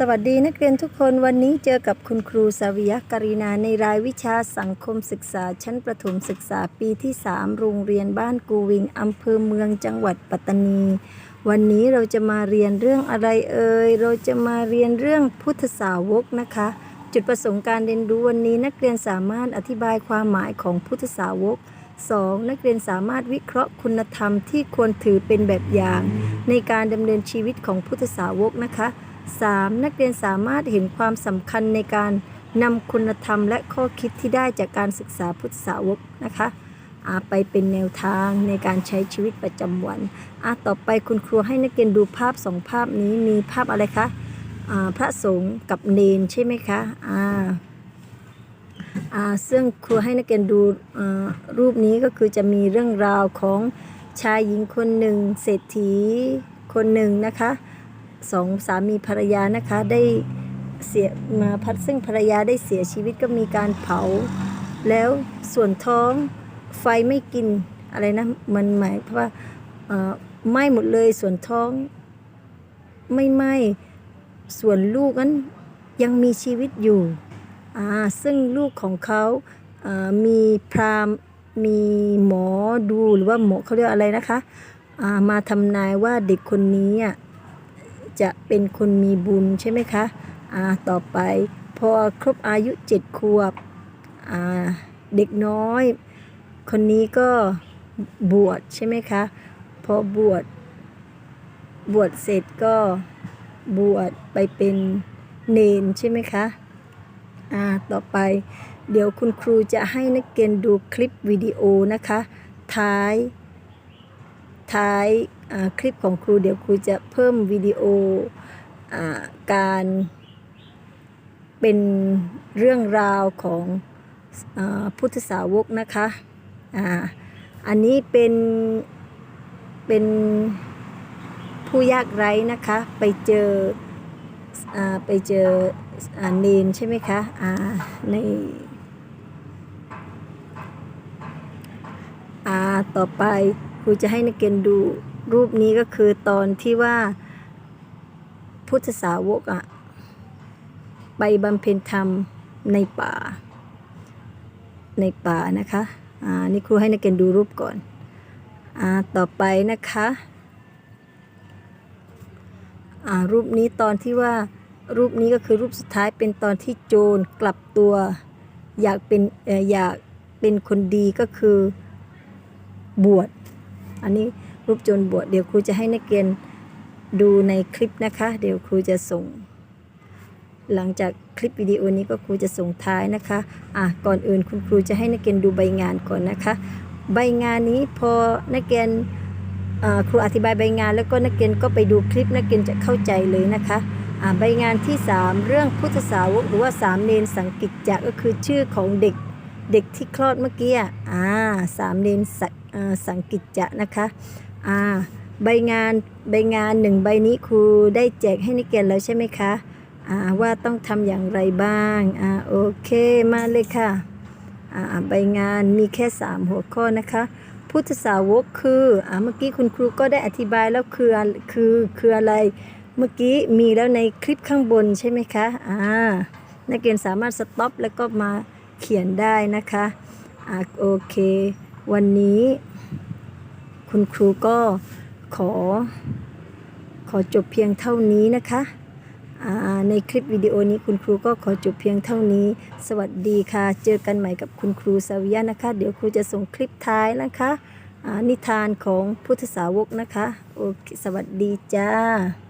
สวัสดีนักเรียนทุกคนวันนี้เจอกับคุณครูสาวิยกรีนาในรายวิชาสังคมศึกษาชั้นประถมศึกษาปีที่ 3 โรงเรียนบ้านกูวิงอำเภอเมืองจังหวัดปัตตานี วันนี้เราจะมาเรียนเรื่องอะไรเอ่ยเราจะมาเรียนเรื่องพุทธสาวกนะคะ จุดประสงค์การเรียนรู้วันนี้นักเรียนสามารถอธิบายความหมายของพุทธสาวก 2. นักเรียนสามารถวิเคราะห์คุณธรรมที่ควรถือเป็นแบบอย่าง ในการดำเนินชีวิตของพุทธสาวกนะคะ 3. นักเรียนสามารถเห็นความสำคัญในการนำคุณธรรมและข้อคิดที่ได้จากการศึกษาพุทธสาวกนะคะอาไปเป็นแนวทางในการใช้ชีวิตประจำวันอาต่อไปคุณครูให้นักเรียนดูภาพสองภาพนี้มีภาพอะไรคะอ่าพระสงฆ์กับเนนใช่ไหมคะอ่าอ่าซึ่งครูให้นักเรียนดูอ่ารูปนี้ก็คือจะมีเรื่องราวของชายหญิงคนหนึ่งเศรษฐีคนหนึ่งนะคะ สองสามีภรรยานะคะได้เสียมาพัดซึ่งภรรยาได้เสียชีวิตก็มีการเผา แล้วส่วนท้องไฟไม่กินอะไรนะมันหมายเพราะว่าเออไหม้หมดเลยส่วนท้องไม่ไหม้ส่วนลูกนั้นยังมีชีวิตอยู่อ่าซึ่งลูกของเขาเอ่อมีพราหมณ์มีหมอดูหรือว่าหมอเขาเรียกอะไรนะคะอ่ามาทำนายว่าเด็กคนนี้อะ จะเป็นคนมีบุญใช่ไหมคะอ่าต่อไปพอครบอายุเจ็ดขวบอ่าเด็กน้อย คนนี้ก็บวชใช่ไหมคะพอบวชบวชเสร็จก็บวชไปเป็นเนนใช่ไหมคะอ่าต่อไป เดี๋ยวคุณครูจะให้นักเรียนดูคลิปวิดีโอนะคะ ท้าย ท้าย คลิปของครูเดี๋ยวครูจะเพิ่มวิดีโออาการเป็นเรื่องราวของอพุทธสาวกนะคะออันนี้เป็นเป็นผู้ยากไร้นะคะ ไปเจออไปเจออเนนใช่ไหมคะในต่อไปครูจะให้นักเรียนดู รูปนี้ก็คือตอนที่ว่าพุทธสาวกอะไปบำเพ็ญธรรมในป่า ในป่านะคะอ่านี่ครูให้นักเรียนดูรูปก่อนอ่าต่อไปนะคะอ่ารูปนี้ตอนที่ว่ารูปนี้ก็คือรูปสุดท้ายเป็นตอนที่โจรกลับตัว อยากเป็นออยากเป็นคนดีก็คือบวชอันนี้ รูปโจรบวชเดี๋ยวครูจะให้นักเรียนดูในคลิปนะคะ เดี๋ยวครูจะส่ง หลังจากคลิปวิดีโอนี้ก็ครูจะส่งท้ายนะคะอะก่อนอื่นคุณครูจะให้นักเรียนดูใบงานก่อนนะคะ ใบงานนี้พอนักเรียนครูอธิบายใบงานแล้วก็นักเรียนก็ไปดูคลิปนักเรียนจะเข้าใจเลยนะคะอ่าใบงานที่ 3 เรื่องพุทธสาวกหรือว่าสามเณรสังกิจจะก็คือชื่อของเด็กเด็กที่คลอดเมื่อกี้อ่าสามเณรสังอ่าสังกิจจะนะคะ อ่าใบงานใบงานหนึ่งใบนี้ครูได้แจกให้นักเรียนแล้วใช่ไหมคะอ่าว่าต้องทำอย่างไรบ้างอ่าโอเคมาเลยค่ะอ่าใบงานมีแค่ 3 หัวข้อนะคะ พุทธสาวกคืออ่าเมื่อกี้คุณครูก็ได้อธิบายแล้วคือคือคืออะไร เมื่อกี้มีแล้วในคลิปข้างบนใช่ไหมคะอ่านักเรียนสามารถสต็อปแล้วก็มาเขียนได้นะคะอ่าโอเค วันนี้ คุณครูก็ขอ ขอจบเพียงเท่านี้นะคะในคลิปวิดีโอนี้คุณครูก็ขอจบเพียงเท่านี้ สวัสดีค่ะ เจอกันใหม่กับคุณครูสาวิยะนะคะ เดี๋ยวครูจะส่งคลิปท้ายนะคะนิทานของพุทธสาวกนะคะ โอเค สวัสดีจ้า